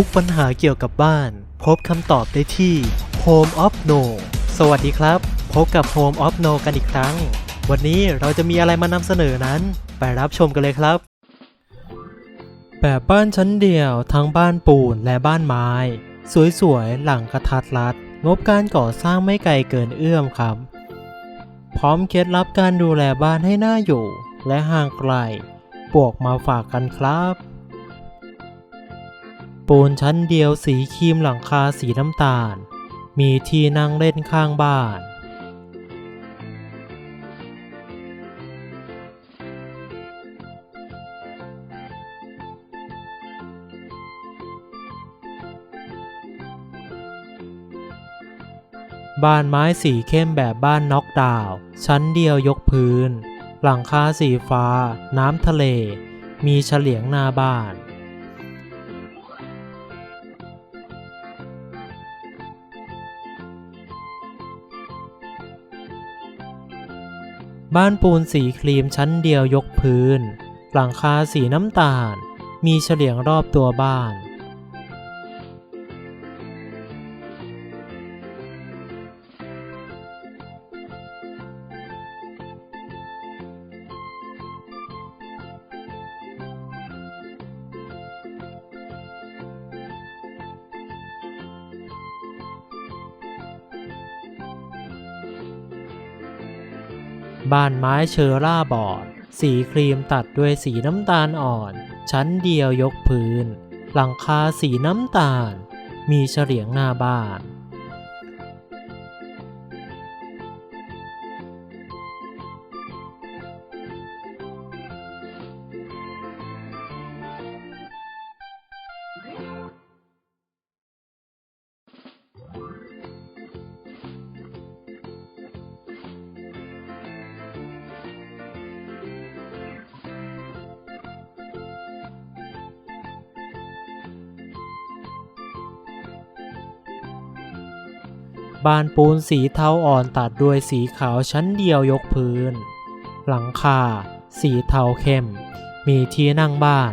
ทุกปัญหาเกี่ยวกับบ้าน พบคำตอบได้ที่ Home of No สวัสดีครับ พบกับ Home of No กันอีกครั้ง วันนี้เราจะมีอะไรมานำเสนอนั้น ไปรับชมกันเลยครับ แบบบ้านชั้นเดียวทั้งบ้านปูนและบ้านไม้ สวยๆ หลังกระทัดรัด งบการก่อสร้างไม่ไกลเกินเอื้อมครับ พร้อมเคล็ดลับการดูแลบ้านให้น่าอยู่ และห่างไกลบวกมาฝากกันครับ ปูนชั้นเดียวสีครีมหลังคาสีน้ำตาล มีที่นั่งเล่นข้างบ้าน บ้านไม้สีเข้มแบบบ้านน็อกดาวน์ชั้นเดียวยกพื้น หลังคาสีฟ้า น้ำทะเล มีเฉลียงหน้าบ้าน บ้านปูนสีครีมชั้นเดียวยกพื้น หลังคาสีน้ำตาล มีเฉลียงรอบตัวบ้าน บ้านไม้เชอร่าบอร์ด สีครีมตัดด้วยสีน้ำตาลอ่อน ชั้นเดียวยกพื้น หลังคาสีน้ำตาล มีเฉลียงหน้าบ้าน บ้านปูนสีเทาอ่อนตัดด้วยสีขาวชั้นเดียวยกพื้น หลังคา สีเทาเข้ม มีที่นั่งบ้าน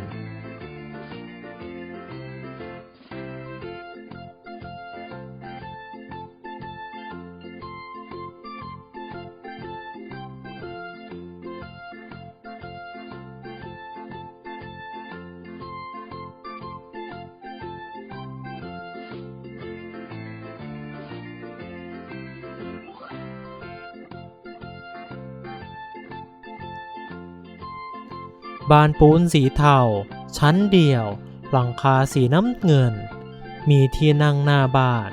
บ้านปูนสีเทา ชั้นเดียว หลังคาสีน้ำเงิน มีที่นั่งหน้าบ้าน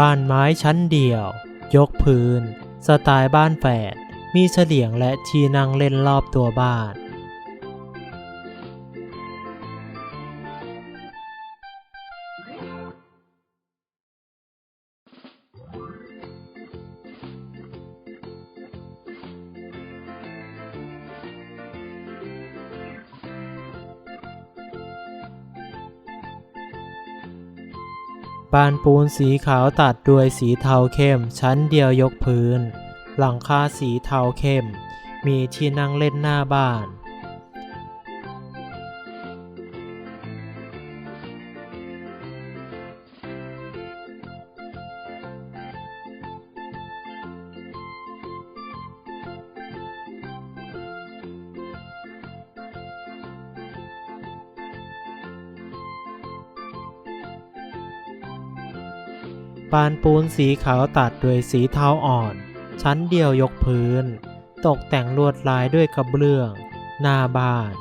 บ้านไม้ชั้นเดียว ยกพื้น สไตล์บ้านแฝด มีเฉลียงและที่นั่งเล่นรอบตัวบ้าน บานปูนสีขาวตัดด้วยสีเทาเข้ม ชั้นเดียวยกพื้น หลังคาสีเทาเข้ม มีที่นั่งเล่นหน้าบ้าน ปานปูนสีขาวตัดด้วยสีเทาอ่อน ชั้นเดียวยกพื้น ตกแต่งลวดลายด้วยกระเบื้อง หน้าบ้าน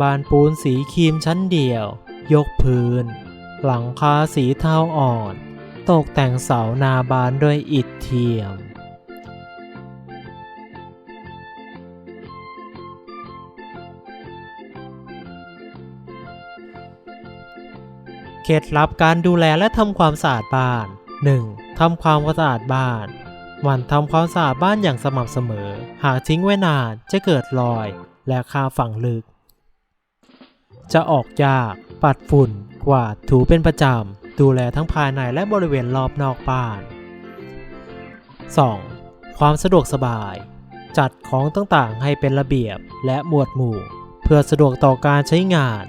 บานปูนสีครีมชั้นเดียว ยกพื้น หลังคาสีเทาอ่อน ตกแต่งเสาหนาบานด้วยอิฐเทียม เคล็ดลับการดูแลและทำความสะอาดบ้าน 1. ทำความสะอาดบ้านหมั่นทำความสะอาดบ้านอย่างสม่ำเสมอ หากทิ้งไว้นานจะเกิดรอย และคาฝังลึก จะออกยาก ปัดฝุ่น กวาดถูเป็นประจำ ดูแลทั้งภายในและบริเวณรอบนอกบ้าน 2. ความสะดวกสบาย จัดของต่างๆให้เป็นระเบียบและหมวดหมู่ เพื่อสะดวกต่อการใช้งาน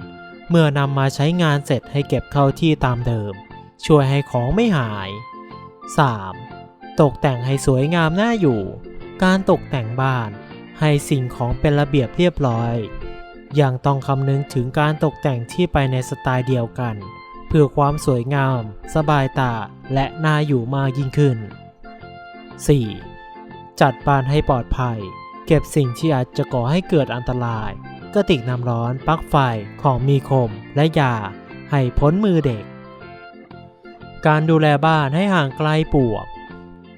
เมื่อนำมาใช้งานเสร็จให้เก็บเข้าที่ตามเดิม ช่วยให้ของไม่หาย 3. ตกแต่งให้สวยงามน่าอยู่ การตกแต่งบ้าน ให้สิ่งของเป็นระเบียบเรียบร้อย ยังต้องคำนึงถึงการตกแต่งที่ไปในสไตล์เดียวกัน เพื่อความสวยงาม สบายตา และน่าอยู่มากยิ่งขึ้น 4. จัดบ้านให้ปลอดภัย เก็บสิ่งที่อาจจะก่อให้เกิดอันตราย กระติกน้ำร้อน ปลั๊กไฟ ของมีคม และยา ให้พ้นมือเด็ก การดูแลบ้านให้ห่างไกลปวก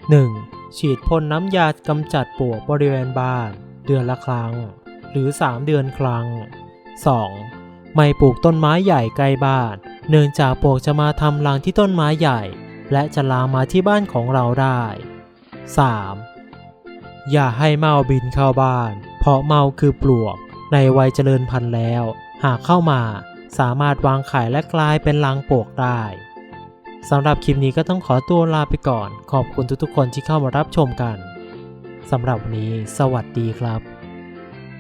1. ฉีดพ่นน้ำยากำจัดปวกบริเวณบ้าน เดือนละครั้ง หรือ 3 เดือนครั้ง 2. ไม่ปลูกต้นไม้ใหญ่ใกล้บ้าน เนื่องจากปลวกจะมาทำรังที่ต้นไม้ใหญ่ และจะลามมาที่บ้านของเราได้ 3. อย่าให้เมาบินเข้าบ้าน เพราะเมาคือปลวก ในวัยเจริญพันธุ์แล้ว หากเข้ามาสามารถวางไข่และกลายเป็นรังปลวกได้สำหรับคลิปนี้ก็ต้องขอตัวลาไปก่อน ขอบคุณทุกๆคนที่เข้ามารับชมกันสำหรับวันนี้ สวัสดีครับ